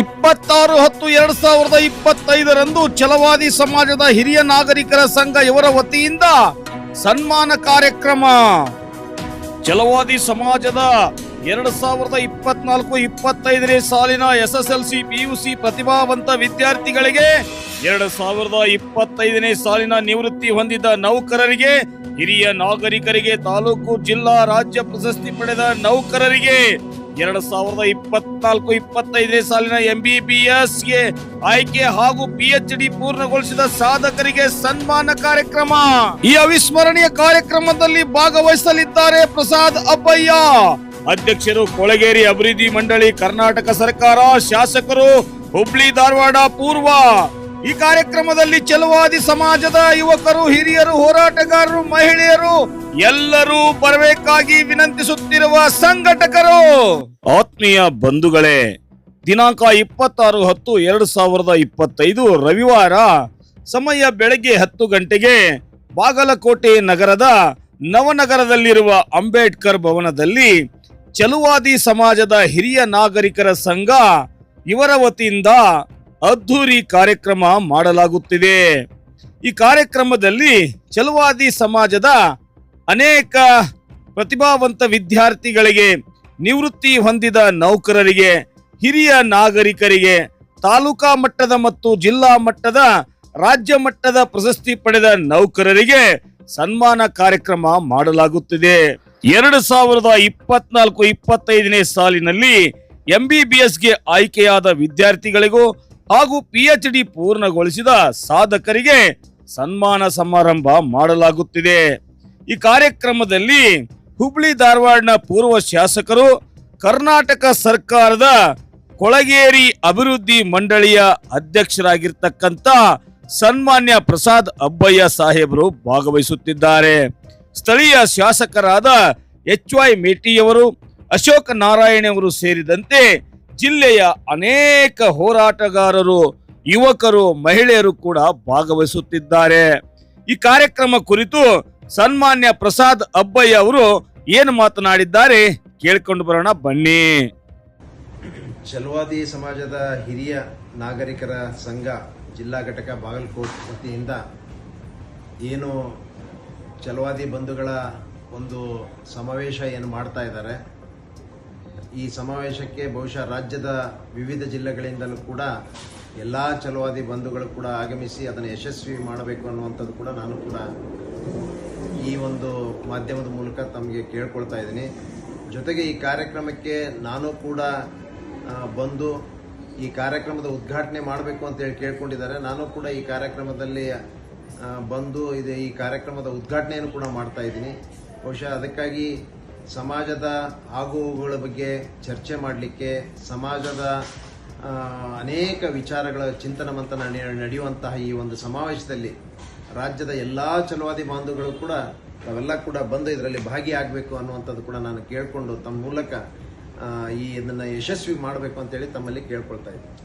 ಇಪ್ಪತ್ತಾರು ಹತ್ತು ಎರಡ್ ಸಾವಿರದ ಇಪ್ಪತ್ತೈದರಂದು ಛಲವಾದಿ ಸಮಾಜದ ಹಿರಿಯ ನಾಗರಿಕರ ಸಂಘ ಇವರ ವತಿಯಿಂದ ಸನ್ಮಾನ ಕಾರ್ಯಕ್ರಮ. ಛಲವಾದಿ ಸಮಾಜದ ಎರಡ್ ಸಾವಿರದ ಇಪ್ಪತ್ನಾಲ್ಕು ಇಪ್ಪತ್ತೈದನೇ ಸಾಲಿನ S S L C PUC ಪ್ರತಿಭಾವಂತ ವಿದ್ಯಾರ್ಥಿಗಳಿಗೆ ಎರಡ್ ಸಾವಿರದ ಇಪ್ಪತ್ತೈದನೇ ಸಾಲಿನ ನಿವೃತ್ತಿ ಹೊಂದಿದ ನೌಕರರಿಗೆ, ಹಿರಿಯ ನಾಗರಿಕರಿಗೆ, ತಾಲೂಕು, ಜಿಲ್ಲಾ, ರಾಜ್ಯ ಪ್ರಶಸ್ತಿ ಪಡೆದ ನೌಕರರಿಗೆ ಎರಡ್ ಸಾವಿರದ ಇಪ್ಪತ್ನಾಲ್ಕು, ಇಪ್ಪತ್ತೈದನೇ ಸಾಲಿನ ಎಂಬಿಬಿಎಸ್ಗೆ ಆಯ್ಕೆ ಹಾಗೂ ಪಿಎಚ್ ಡಿ ಪೂರ್ಣಗೊಳಿಸಿದ ಸಾಧಕರಿಗೆ ಸನ್ಮಾನ ಕಾರ್ಯಕ್ರಮ. ಈ ಅವಿಸ್ಮರಣೀಯ ಕಾರ್ಯಕ್ರಮದಲ್ಲಿ ಭಾಗವಹಿಸಲಿದ್ದಾರೆ ಪ್ರಸಾದ್ ಅಬ್ಬಯ್ಯ ಅಧ್ಯಕ್ಷರು ಕೊಳಗೇರಿ ಅಭಿವೃದ್ಧಿ ಮಂಡಳಿ, ಕರ್ನಾಟಕ ಸರ್ಕಾರ, ಶಾಸಕರು ಹುಬ್ಳಿ, ಧಾರವಾಡ, ಪೂರ್ವ. ಈ ಕಾರ್ಯಕ್ರಮದಲ್ಲಿ ಚಲುವಾದಿ ಸಮಾಜದ ಯುವಕರು, ಹಿರಿಯರು, ಹೋರಾಟಗಾರರು, ಮಹಿಳೆಯರು ಎಲ್ಲರೂ ಬರಬೇಕಾಗಿ ವಿನಂತಿಸುತ್ತಿರುವ ಸಂಘಟಕರು. ಆತ್ಮೀಯ ಬಂಧುಗಳೇ, ದಿನಾಂಕ ಇಪ್ಪತ್ತಾರು ಹತ್ತು ಎರಡು ಸಾವಿರದ ಇಪ್ಪತ್ತೈದು ರವಿವಾರ ಸಮಯ ಬೆಳಗ್ಗೆ ಹತ್ತು ಗಂಟೆಗೆ ಬಾಗಲಕೋಟೆ ನಗರದ ನವನಗರದಲ್ಲಿರುವ ಅಂಬೇಡ್ಕರ್ ಭವನದಲ್ಲಿ ಚಲುವಾದಿ ಸಮಾಜದ ಹಿರಿಯ ನಾಗರಿಕರ ಸಂಘ ಇವರ ವತಿಯಿಂದ ಅದ್ಧೂರಿ ಕಾರ್ಯಕ್ರಮ ಮಾಡಲಾಗುತ್ತಿದೆ. ಈ ಕಾರ್ಯಕ್ರಮದಲ್ಲಿ ಚಲುವಾದಿ ಸಮಾಜದ ಅನೇಕ ಪ್ರತಿಭಾವಂತ ವಿದ್ಯಾರ್ಥಿಗಳಿಗೆ ನಿವೃತ್ತಿ ಹೊಂದಿದ ನೌಕರರಿಗೆ, ಹಿರಿಯ ನಾಗರಿಕರಿಗೆ, ತಾಲೂಕಾ ಮಟ್ಟದ ಮತ್ತು ಜಿಲ್ಲಾ ಮಟ್ಟದ, ರಾಜ್ಯ ಮಟ್ಟದ ಪ್ರಶಸ್ತಿ ಪಡೆದ ನೌಕರರಿಗೆ ಸನ್ಮಾನ ಕಾರ್ಯಕ್ರಮ ಮಾಡಲಾಗುತ್ತಿದೆ. ಎರಡು ಸಾವಿರದ ಇಪ್ಪತ್ನಾಲ್ಕು ಇಪ್ಪತ್ತೈದನೇ ಸಾಲಿನಲ್ಲಿ ಎಂಬಿಬಿಎಸ್ಗೆ ಆಯ್ಕೆಯಾದ ವಿದ್ಯಾರ್ಥಿಗಳಿಗೂ ಹಾಗೂ ಪಿಎಚ್ ಡಿ ಪೂರ್ಣಗೊಳಿಸಿದ ಸಾಧಕರಿಗೆ ಸನ್ಮಾನ ಸಮಾರಂಭ ಮಾಡಲಾಗುತ್ತಿದೆ. ಈ ಕಾರ್ಯಕ್ರಮದಲ್ಲಿ ಹುಬ್ಳಿ ಧಾರವಾಡನ ಪೂರ್ವ ಶಾಸಕರು, ಕರ್ನಾಟಕ ಸರ್ಕಾರದ ಕೊಳಗೇರಿ ಅಭಿವೃದ್ಧಿ ಮಂಡಳಿಯ ಅಧ್ಯಕ್ಷರಾಗಿರ್ತಕ್ಕಂಥ ಸನ್ಮಾನ್ಯ ಪ್ರಸಾದ್ ಅಬ್ಬಯ್ಯ ಸಾಹೇಬರು ಭಾಗವಹಿಸುತ್ತಿದ್ದಾರೆ. ಸ್ಥಳೀಯ ಶಾಸಕರಾದ ಎಚ್ ವೈ ಮೇಟಿಯವರು ಅಶೋಕ್ ನಾರಾಯಣವರು ಸೇರಿದಂತೆ ಜಿಲ್ಲೆಯ ಅನೇಕ ಹೋರಾಟಗಾರರು, ಯುವಕರು, ಮಹಿಳೆಯರು ಕೂಡ ಭಾಗವಹಿಸುತ್ತಿದ್ದಾರೆ. ಈ ಕಾರ್ಯಕ್ರಮ ಕುರಿತು ಸನ್ಮಾನ್ಯ ಪ್ರಸಾದ್ ಅಬ್ಬಯ್ಯ ಅವರು ಏನು ಮಾತನಾಡಿದ್ದಾರೆ ಕೇಳ್ಕೊಂಡು ಬರೋಣ, ಬನ್ನಿ. ಚಲವಾದಿ ಸಮಾಜದ ಹಿರಿಯ ನಾಗರಿಕರ ಸಂಘ ಜಿಲ್ಲಾ ಘಟಕ ಬಾಗಲಕೋಟ್ ವತಿಯಿಂದ ಏನು ಚಲವಾದಿ ಬಂಧುಗಳ ಒಂದು ಸಮಾವೇಶ ಏನು ಮಾಡ್ತಾ ಇದ್ದಾರೆ. ಈ ಸಮಾವೇಶಕ್ಕೆ ಬಹುಶಃ ರಾಜ್ಯದ ವಿವಿಧ ಜಿಲ್ಲೆಗಳಿಂದಲೂ ಕೂಡ ಎಲ್ಲ ಚಲವಾದಿ ಬಂಧುಗಳು ಕೂಡ ಆಗಮಿಸಿ ಅದನ್ನು ಯಶಸ್ವಿ ಮಾಡಬೇಕು ಅನ್ನುವಂಥದ್ದು ಕೂಡ ನಾನು ಕೂಡ ಈ ಒಂದು ಮಾಧ್ಯಮದ ಮೂಲಕ ತಮಗೆ ಕೇಳ್ಕೊಳ್ತಾ ಇದ್ದೀನಿ. ಜೊತೆಗೆ ಈ ಕಾರ್ಯಕ್ರಮಕ್ಕೆ ನಾನು ಕೂಡ ಬಂದು ಈ ಕಾರ್ಯಕ್ರಮದ ಉದ್ಘಾಟನೆ ಮಾಡಬೇಕು ಅಂತ ಹೇಳಿ ಕೇಳ್ಕೊಂಡಿದ್ದಾರೆ. ನಾನು ಕೂಡ ಈ ಕಾರ್ಯಕ್ರಮದಲ್ಲಿ ಬಂದು ಇದು ಈ ಕಾರ್ಯಕ್ರಮದ ಉದ್ಘಾಟನೆಯನ್ನು ಕೂಡ ಮಾಡ್ತಾ ಇದ್ದೀನಿ. ಬಹುಶಃ ಅದಕ್ಕಾಗಿ ಸಮಾಜದ ಆಗುಹೋಗುಗಳ ಬಗ್ಗೆ ಚರ್ಚೆ ಮಾಡಲಿಕ್ಕೆ ಸಮಾಜದ ಅನೇಕ ವಿಚಾರಗಳ ಚಿಂತನ ಮಂತನ ನಡೆಯುವಂತಹ ಈ ಒಂದು ಸಮಾವೇಶದಲ್ಲಿ ರಾಜ್ಯದ ಎಲ್ಲ ಚಲವಾದಿ ಬಾಂಧವಗಳು ಕೂಡ, ತಾವೆಲ್ಲ ಕೂಡ ಬಂದು ಇದರಲ್ಲಿ ಭಾಗಿಯಾಗಬೇಕು ಅನ್ನುವಂಥದ್ದು ಕೂಡ ನಾನು ಕೇಳಿಕೊಂಡು ತಮ್ಮ ಮೂಲಕ ಈ ಇದನ್ನು ಯಶಸ್ವಿ ಮಾಡಬೇಕು ಅಂತೇಳಿ ತಮ್ಮಲ್ಲಿ ಕೇಳ್ಕೊಳ್ತಾ ಇದ್ದೀನಿ.